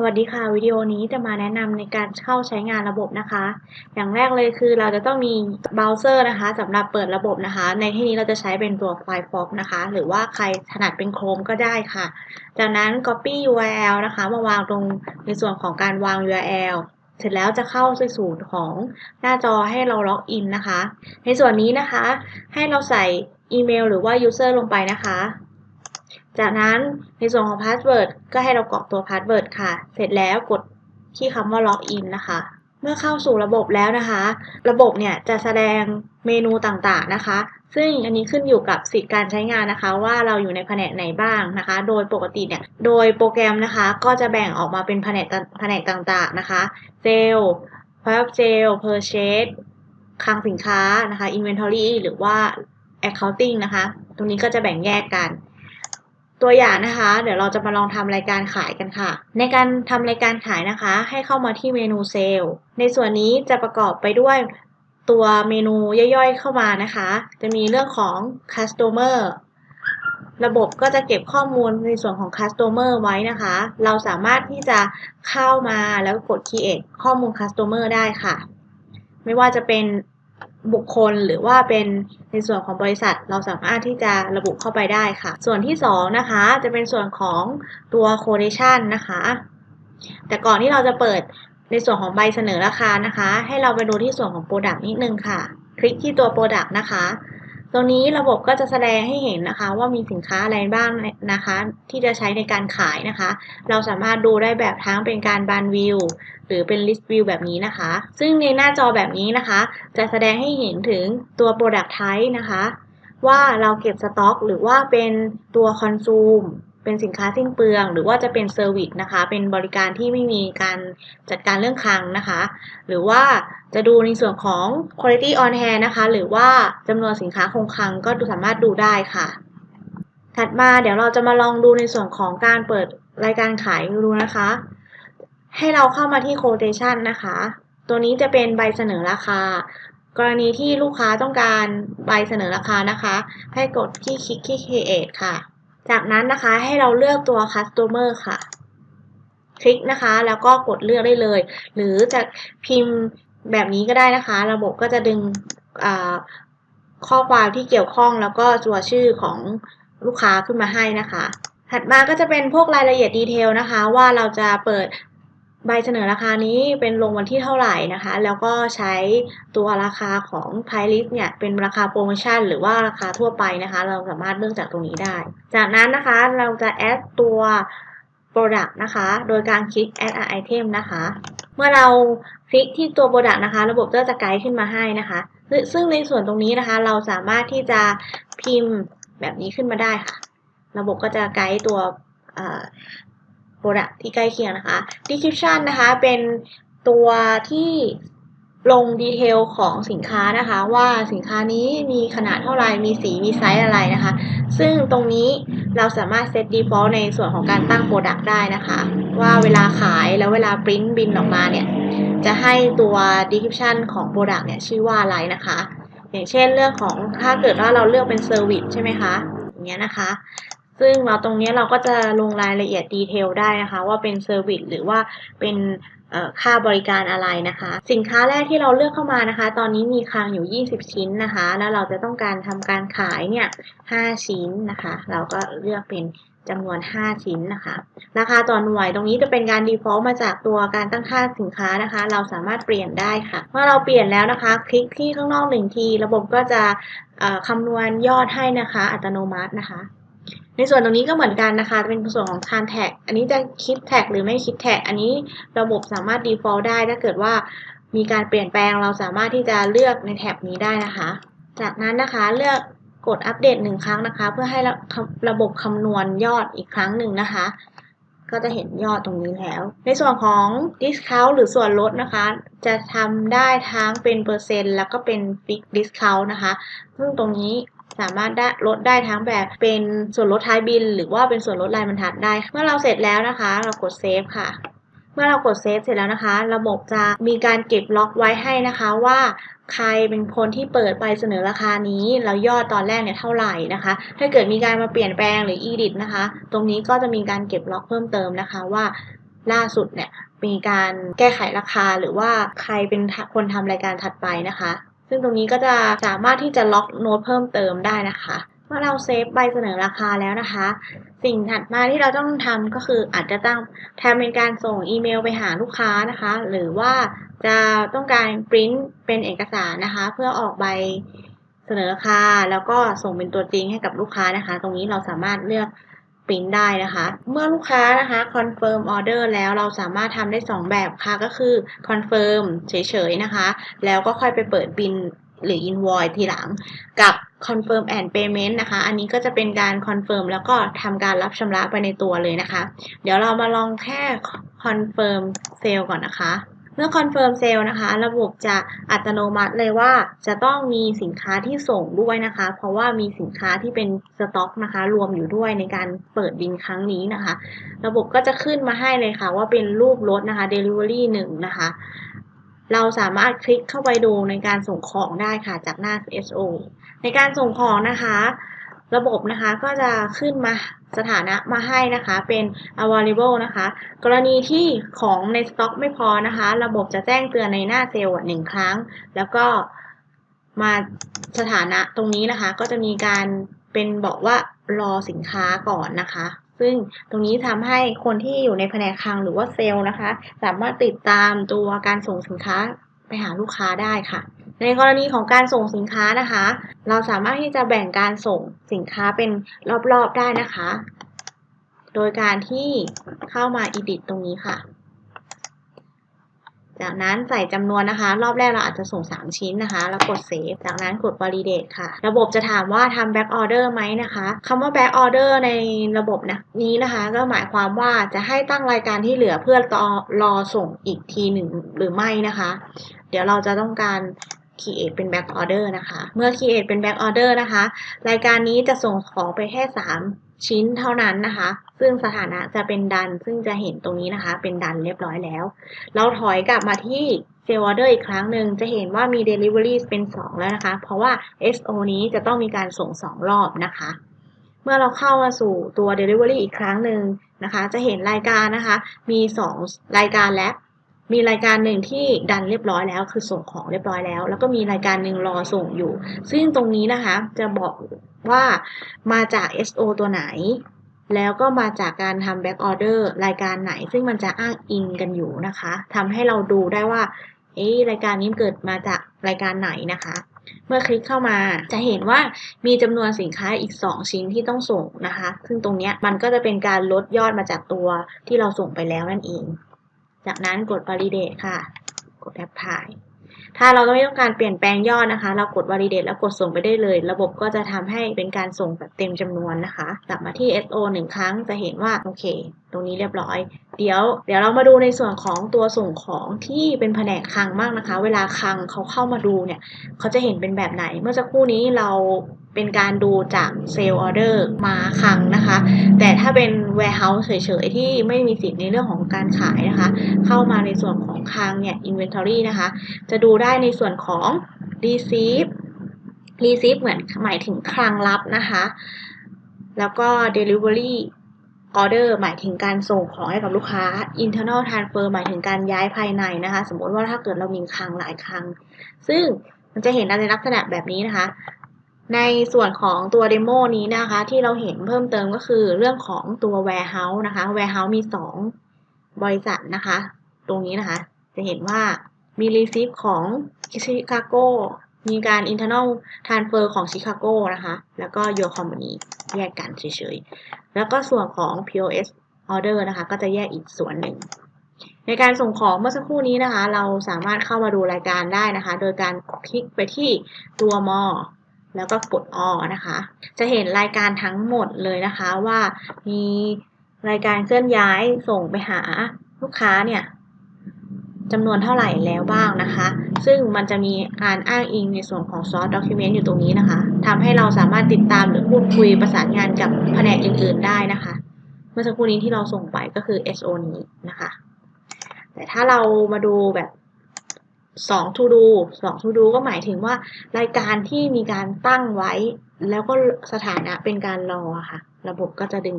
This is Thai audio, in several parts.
สวัสดีค่ะ วิดีโอนี้จะมาแนะนำในการเข้าใช้งานระบบนะคะ อย่างแรกเลยคือเราจะต้องมีเบราว์เซอร์นะคะสำหรับเปิดระบบนะคะ ในที่นี้เราจะใช้เป็นตัว Firefox นะคะ หรือว่าใครถนัดเป็น Chrome ก็ได้ค่ะ จากนั้น Copy URL นะคะ มาวางตรงในส่วนของการวาง URL เสร็จแล้วจะเข้าสู่สูตรของหน้าจอให้เราล็อกอินนะคะ ในส่วนนี้นะคะ ให้เราใส่อีเมล หรือว่า user ลงไปนะคะ จากนั้นในส่วนของ Password ก็ให้เรากรอกตัว Password ค่ะ เสร็จแล้วกดที่คำว่า Login นะคะ เมื่อเข้าสู่ระบบแล้วนะคะ ระบบเนี่ยจะแสดงเมนูต่างๆนะคะ ซึ่งอันนี้ขึ้นอยู่กับสิทธิการใช้งานนะคะ ว่าเราอยู่ในแผนกไหนบ้างนะคะ โดยปกติเนี่ย โดยโปรแกรมนะคะ ก็จะแบ่งออกมาเป็นแผนกแผนกต่างๆนะคะ เซลล์ point of sale purchase คลังสินค้านะคะ inventory หรือว่า accounting นะคะ ตรงนี้ก็จะแบ่งแยกกัน ตัวอย่างนะคะ เดี๋ยวเราจะมาลองทำรายการขายกันค่ะ ในการทำรายการขายนะคะ ให้เข้ามาที่เมนูเซลล์ในส่วนนี้จะประกอบไปด้วยตัวเมนูย่อยๆเข้ามานะคะ จะมีเรื่องของ customer ระบบก็จะเก็บข้อมูลในส่วนของ customer ไว้นะคะ เราสามารถที่จะเข้ามาแล้วกด create ข้อมูล customer ได้ค่ะ ไม่ว่าจะเป็น บุคคลหรือว่าเป็นในส่วนของบริษัทเราสามารถที่จะระบุเข้าไปได้ค่ะ ส่วนที่ 2 นะคะ จะเป็นส่วนของตัว quotation นะคะ แต่ก่อนที่เราจะเปิดในส่วนของใบเสนอราคานะคะ ให้เราไปดูที่ส่วนของ Product นิดนึงค่ะ คลิกที่ตัว Product นะคะ ตรงนี้ระบบก็จะแสดงให้เห็นนะคะว่ามีสินค้าอะไรบ้างนะคะ ที่จะใช้ในการขายนะคะ เราสามารถดูได้แบบทั้งเป็นการบานวิวหรือเป็น list view แบบนี้นะคะ ซึ่งในหน้าจอแบบนี้นะคะ จะแสดงให้เห็นถึงตัว product type นะคะ ว่าเราเก็บสต็อก หรือว่าเป็นตัว consume เป็นสินค้าสิ้นเปลือง หรือว่าจะเป็นเซอร์วิสนะคะ เป็นบริการที่ไม่มีการจัดการเรื่องคลังนะคะ หรือว่าจะดูในส่วนของ quality on hand นะคะ หรือว่าจำนวนสินค้าคงคลังก็สามารถดูได้ค่ะ ถัดมาเดี๋ยวเราจะมาลองดูในส่วนของการเปิดรายการขายดูนะคะ ให้เราเข้ามาที่ quotation นะคะ ตัวนี้จะเป็นใบเสนอราคากรณีที่ลูกค้าต้องการใบเสนอราคานะคะ ให้กดที่คลิกที่ create ค่ะ จากนั้นนะคะให้เราเลือกตัว customer ค่ะ คลิกนะคะแล้วก็กดเลือกได้เลย หรือจะพิมพ์แบบนี้ก็ได้นะคะ ระบบก็จะดึงข้อความที่เกี่ยวข้องแล้วก็ตัวชื่อของลูกค้าขึ้นมาให้นะคะ ถัดมาก็จะเป็นพวกรายละเอียดดีเทลนะคะ ว่าเราจะเปิด ใบเสนอราคานี้เป็นลงวันที่เท่าไหร่นะคะ แล้วก็ใช้ตัวราคาของ price list เนี่ยเป็นราคาโปรโมชั่นหรือว่าราคาทั่วไปนะคะ เราสามารถเลือกจากตรงนี้ได้ จากนั้นนะคะเราจะ add ตัว product นะคะ โดยการคลิก add a item นะคะ เมื่อเราคลิกที่ตัว product นะคะ ระบบก็จะไกด์ขึ้นมาให้นะคะ ซึ่งในส่วนตรงนี้นะคะ เราสามารถที่จะพิมพ์แบบนี้ขึ้นมาได้ค่ะ ระบบก็จะไกด์ตัว Product ที่ใกล้เคียงนะคะ Description นะคะเป็นตัวที่ลงดีเทลของสินค้านะคะ ว่าสินค้านี้มีขนาดเท่าไหร่มีสีมีไซส์อะไรนะคะ ซึ่งตรงนี้เราสามารถเซต default ในส่วนของการตั้ง Product ได้นะคะ ว่าเวลาขายแล้วเวลาปริ้นบินออกมาเนี่ย จะให้ตัว description ของ Product เนี่ยชื่อว่าอะไรนะคะ อย่างเช่นเรื่องของถ้าเกิดว่าเราเลือกเป็น Service ใช่ไหมคะอย่างเงี้ยนะคะ ซึ่งเราตรงนี้เราก็จะลงรายละเอียดดีเทลได้นะคะ ว่าเป็นเซอร์วิสหรือว่าเป็นค่าบริการอะไรนะคะ สินค้าแรกที่เราเลือกเข้ามานะคะ ตอนนี้มีคลังอยู่ 20 ชิ้นนะคะ แล้วเราจะต้องการทำการขายเนี่ย 5 ชิ้นนะคะ เราก็เลือกเป็นจำนวน 5 ชิ้นนะคะ ราคาต่อหน่วยตรงนี้จะเป็นการ default มาจากตัวการตั้งค่าสินค้านะคะ เราสามารถเปลี่ยนได้ค่ะ เมื่อเราเปลี่ยนแล้วนะคะ คลิกที่ข้างนอกหนึ่งที ระบบก็จะคำนวณยอดให้นะคะ อัตโนมัตินะคะ ในส่วนตรงนี้ก็เหมือนกันนะคะ เป็นส่วนของ c a n tag อันนี้จะคิดแท็กหรือไม่คิดแท็ก อันนี้ระบบสามารถ default ได้ ถ้าเกิดว่ามีการเปลี่ยนแปลงเราสามารถที่จะเลือกในแท็บนี้ได้นะคะ จากนั้นนะคะเลือกกดอัปเดตหนึ่งครั้งนะคะ เพื่อให้ระบบคำนวณยอดอีกครั้งหนึ่งนะคะ ก็จะเห็นยอดตรงนี้แล้ว ในส่วนของ discount หรือส่วนลดนะคะ จะทำได้ทั้งเป็นเปอร์เซ็นต์แล้วก็เป็น fix discount นะคะ ซึ่งตรงนี้ สามารถได้ลดได้ทั้งแบบเป็นส่วนลดท้ายบิน หรือว่าเป็นส่วนลดรายบรรทัดได้ เมื่อเราเสร็จแล้วนะคะ เรากดเซฟค่ะเมื่อเรากดเซฟเสร็จแล้วนะคะ ระบบจะมีการเก็บล็อกไว้ให้นะคะว่าใครเป็นคนที่เปิดไปเสนอราคานี้แล้วยอดตอนแรกเนี่ยเท่าไหร่นะคะ ถ้าเกิดมีการมาเปลี่ยนแปลงหรือ edit นะคะ ตรงนี้ก็จะมีการเก็บล็อกเพิ่มเติมนะคะว่าล่าสุดเนี่ยมีการแก้ไขราคาหรือว่าใครเป็นคนทำรายการถัดไปนะคะ ซึ่งตรงนี้ก็จะสามารถที่จะล็อกโน้ตเพิ่มเติมได้นะคะเมื่อเราเซฟใบเสนอราคาแล้วนะคะ สิ่งถัดมาที่เราต้องทำก็คืออาจจะต้องทำเป็นการส่งอีเมลไปหาลูกค้านะคะ หรือว่าจะต้องการปริ้นเป็นเอกสารนะคะ เพื่อออกใบเสนอราคาแล้วก็ส่งเป็นตัวจริงให้กับลูกค้านะคะ ตรงนี้เราสามารถเลือก ปริ้นได้นะคะ เมื่อลูกค้านะคะคอนเฟิร์มออเดอร์แล้วเราสามารถทำได้ 2 แบบค่ะก็คือคอนเฟิร์มเฉยๆนะคะ แล้วก็ค่อยไปเปิดบินหรือ invoice ทีหลังกับ confirm and payment นะคะ อันนี้ก็จะเป็นการ confirm แล้วก็ทำการรับชำระไปในตัวเลยนะคะ เดี๋ยวเรามาลองแค่ confirm sale ก่อนนะคะ เมื่อ confirm sale นะคะ ระบบจะอัตโนมัติเลยว่าจะต้องมีสินค้าที่ส่งด้วยนะคะ เพราะว่ามีสินค้าที่เป็นสต็อกนะคะ รวมอยู่ด้วยในการเปิดบินครั้งนี้นะคะ ระบบก็จะขึ้นมาให้เลยค่ะ ว่าเป็นรูปรถนะคะ delivery 1 นะคะ เราสามารถคลิกเข้าไปดูในการส่งของได้ค่ะจากหน้า SO ในการส่งของนะคะ ระบบนะคะก็จะขึ้นมา สถานะมาให้นะคะเป็น available นะคะ กรณีที่ของในสต็อกไม่พอนะคะ ระบบจะแจ้งเตือนในหน้าเซลล์หนึ่งครั้ง แล้วก็มาสถานะตรงนี้นะคะ ก็จะมีการเป็นบอกว่ารอสินค้าก่อนนะคะ ซึ่งตรงนี้ทำให้คนที่อยู่ในแผนกคลังหรือว่าเซลล์นะคะ สามารถติดตามตัวการส่งสินค้าไปหาลูกค้าได้ค่ะ ในกรณีของการส่งสินค้านะคะ เราสามารถที่จะแบ่งการส่งสินค้าเป็นรอบๆได้นะคะ โดยการที่เข้ามา edit ตรงนี้ค่ะ จากนั้นใส่จำนวนนะคะ รอบแรกเราอาจจะส่ง 3 ชิ้นนะคะ แล้วกด save จากนั้นกด validate ค่ะ ระบบจะถามว่าทำ back order ไหมนะคะคำว่า back order ในระบบนะนี้นะคะ ก็หมายความว่าจะให้ตั้งรายการที่เหลือเพื่อรอรอส่งอีกทีหนึ่งหรือไม่นะคะ เดี๋ยวเราจะต้องการ create เป็น back order นะคะ เมื่อ create เป็น back order นะคะ รายการนี้จะส่งของไปแค่ 3 ชิ้นเท่านั้นนะคะ ซึ่งสถานะจะเป็นดัน ซึ่งจะเห็นตรงนี้นะคะ เป็นดันเรียบร้อยแล้ว เราถอยกลับมาที่ sale order อีกครั้งหนึ่ง จะเห็นว่ามี delivery เป็น 2 แล้วนะคะ เพราะว่า SO นี้จะต้องมีการส่ง 2 รอบนะคะ เมื่อเราเข้ามาสู่ตัว delivery อีกครั้งหนึ่งนะคะ จะเห็นรายการนะคะ มี 2 รายการและ มีรายการหนึ่งที่ดันเรียบร้อยแล้ว คือส่งของเรียบร้อยแล้ว แล้วก็มีรายการหนึ่งรอส่งอยู่ ซึ่งตรงนี้นะคะจะบอกว่ามาจาก SO ตัวไหน แล้วก็มาจากการทำ back order รายการไหน ซึ่งมันจะอ้างอิงกันอยู่นะคะทำให้เราดูได้ว่าเอ๊รายการนี้เกิดมาจากรายการไหนนะคะ เมื่อคลิกเข้ามาจะเห็นว่ามีจำนวนสินค้าอีก 2 ชิ้นที่ต้องส่งนะคะ ซึ่งตรงเนี้ยมันก็จะเป็นการลดยอดมาจากตัวที่เราส่งไปแล้วนั่นเอง จากนั้นกด validate ค่ะ กด apply ถ้าเราไม่ต้องการเปลี่ยนแปลงยอดนะคะ เรากด validate แล้วกดส่งไปได้เลย ระบบก็จะทำให้เป็นการส่งแบบเต็มจำนวนนะคะ กลับมาที่ SO หนึ่งครั้งจะเห็นว่าโอเคตรงนี้เรียบร้อย เดี๋ยว เดี๋ยวเรามาดูในส่วนของตัวส่งของที่เป็นแผนกคลังมากนะคะ เวลาคลังเขาเข้ามาดูเนี่ยเขาจะเห็นเป็นแบบไหน เมื่อสักครู่นี้เราเป็นการดูจากเซลล์ออเดอร์มาคลังนะคะ แต่ถ้าเป็น warehouse เฉยๆ ที่ไม่มีสิทธิ์ในเรื่องของการขายนะคะ เข้ามาในส่วนของคลังเนี่ย inventory นะคะ จะดูได้ในส่วนของ receive receive เหมือนหมายถึงคลังลับนะคะ แล้วก็ delivery order หมายถึงการส่งของให้กับลูกค้า internal transfer หมายถึงการย้ายภายในนะคะ สมมติว่าถ้าเกิดเรามีคลังหลายคลัง ซึ่งมันจะเห็นในลักษณะแบบนี้นะคะ ในส่วนของตัวเดโมนี้นะคะ ที่เราเห็นเพิ่มเติมก็คือเรื่องของตัว warehouse นะคะ warehouse มี 2 บริษัทนะคะ ตรงนี้นะคะ จะเห็นว่ามี receive ของชิคาโกมีการ internal transfer ของชิคาโกนะคะ แล้วก็ your company แยกกันเฉยๆ แล้วก็ส่วนของ POS order นะคะ ก็จะแยกอีกส่วนหนึ่ง ในการส่งของเมื่อสักครู่นี้นะคะ เราสามารถเข้ามาดูรายการได้นะคะ โดยการคลิกไปที่ตัว more แล้วก็กดออนะคะ จะเห็นรายการทั้งหมดเลยนะคะว่ามีรายการเคลื่อนย้ายส่งไปหาลูกค้าเนี่ย จำนวนเท่าไหร่แล้วบ้างนะคะ ซึ่งมันจะมีการอ้างอิงในส่วนของ source document อยู่ตรงนี้นะคะทำให้เราสามารถติดตามหรือพูดคุยประสานงานกับแผนกอื่น ๆ ได้นะคะ เมื่อสักครู่นี้ที่เราส่งไปก็คือ SO นี้นะคะ แต่ถ้าเรามาดูแบบสอง to do สอง to do ก็หมายถึงว่ารายการที่มีการตั้งไว้ แล้วก็สถานะเป็นการรอค่ะ ระบบก็จะดึง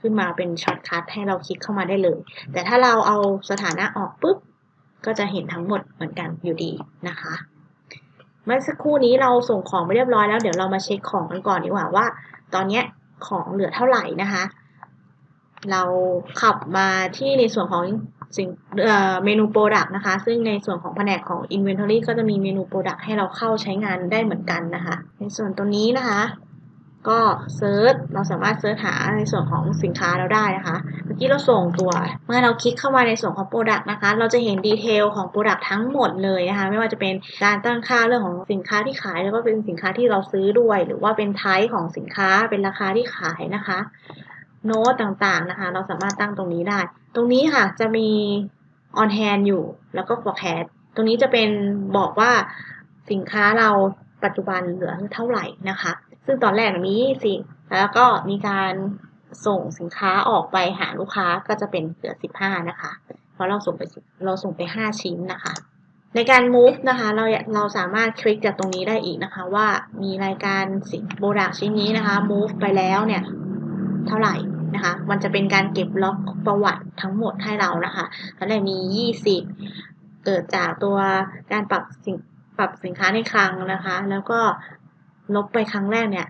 ขึ้นขึ้นมาเป็นช็อตคัทให้เราคลิกเข้ามาได้เลย แต่ถ้าเราเอาสถานะออกปุ๊บ ก็จะเห็นทั้งหมดเหมือนกันอยู่ดีนะคะ เมื่อสักครู่นี้เราส่งของไปเรียบร้อยแล้ว เดี๋ยวเรามาเช็คของกันก่อนดีกว่าว่า ตอนนี้ของเหลือเท่าไหร่นะคะ เราขับมาที่ในส่วนของสิ่งเมนู Product นะคะ ซึ่งในส่วนของแผนกของ Inventory ก็จะมีเมนู Product ให้เราเข้าใช้งานได้เหมือนกันนะคะ ในส่วนตัวนี้นะคะ ก็เซิร์ชเราสามารถเซิร์ชหาในส่วนของสินค้าเราได้นะคะ เมื่อกี้เราส่งตัว เมื่อเราคลิกเข้ามาในส่วนของ Product นะคะ เราจะเห็นดีเทลของ Product ทั้งหมดเลยนะคะ ไม่ว่าจะเป็นการตั้งค่าเรื่องของสินค้าที่ขาย แล้วก็เป็นสินค้าที่เราซื้อด้วย หรือว่าเป็นไทป์ของสินค้า เป็นราคาที่ขายนะคะ โน้ตต่างๆนะคะ เราสามารถตั้งตรงนี้ได้ ตรงนี้ค่ะจะมี on hand อยู่ แล้วก็ forecast ตรงนี้จะเป็นบอกว่าสินค้าเราปัจจุบันเหลือเท่าไหร่นะคะ ซึ่งตอนแรกมี20แล้วก็มีการส่งสินค้าออกไปหาลูกค้าก็จะเป็นเหลือ15 นะคะ เพราะเราส่งไป10เราส่งไป 5 ชิ้นนะคะ ในการ move นะคะเราเราสามารถคลิกจากตรงนี้ได้อีกนะคะ ว่ามีรายการสินโปรดักชิ้นนี้นะคะ move ไปแล้วเนี่ยเท่าไหร่นะคะ มันจะเป็นการเก็บล็อกประวัติทั้งหมดให้เรานะคะตอนแรกมี 20 เกิดจากตัวการปรับสินปรับสินค้าในคลังนะคะ แล้วก็ ลบไปครั้งแรกเนี่ย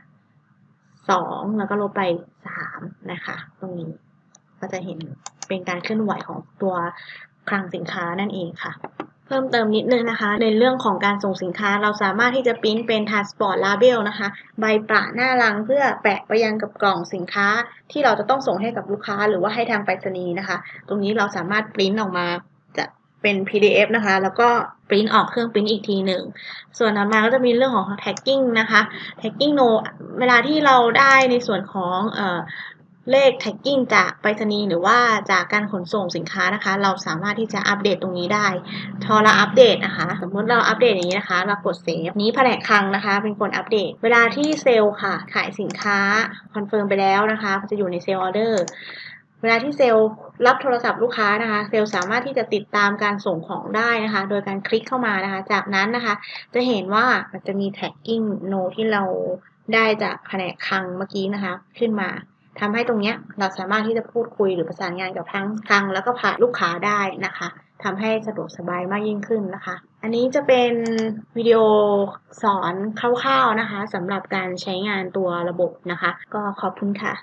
สองแล้วก็ลบไปสามนะคะ ตรงนี้ก็จะเห็นเป็นการเคลื่อนไหวของตัวคลังสินค้านั่นเองค่ะ เพิ่มเติมนิดนึงนะคะ ในเรื่องของการส่งสินค้าเราสามารถที่จะปริ้นเป็น transport label นะคะ ใบประหน้ารังเพื่อแปะไปยังกับกล่องสินค้าที่เราจะต้องส่งให้กับลูกค้า หรือว่าให้ทางไปรษณีย์นะคะ ตรงนี้เราสามารถปริ้นออกมา เป็น PDF นะคะ แล้วก็ปริ้นออกเครื่องปริ้นอีกทีหนึ่ง ส่วนถัดมาก็จะมีเรื่องของ tagging นะคะ tagging no เวลาที่เราได้ในส่วนของเออเลข tagging จากไปรษณีย์หรือว่าจากการขนส่งสินค้านะคะ เราสามารถที่จะอัปเดตตรงนี้ได้พอเราอัปเดตนะคะ สมมติเราอัปเดตอย่างนี้นะคะ เรากดเซฟนี้แผนกคลังนะคะ เป็นคนอัปเดต เวลาที่เซลล์ค่ะ ขายสินค้าคอนเฟิร์มไปแล้วนะคะจะอยู่ในเซลล์ออเดอร์ เวลาที่เซลล์รับโทรศัพท์ลูกค้านะคะ เซลล์สามารถที่จะติดตามการส่งของได้นะคะ โดยการคลิกเข้ามานะคะ จากนั้นนะคะ จะเห็นว่ามันจะมี tagging no ที่เราได้จากแผนกคลังเมื่อกี้นะคะ ขึ้นมาทำให้ตรงเนี้ยเราสามารถที่จะพูดคุยหรือประสานงานกับทั้งคลังแล้วก็ผ่านลูกค้าได้นะคะทำให้สะดวกสบายมากยิ่งขึ้นนะคะ อันนี้จะเป็นวิดีโอสอนคร่าวๆนะคะสำหรับการใช้งานตัวระบบนะคะ ก็ขอบคุณค่ะ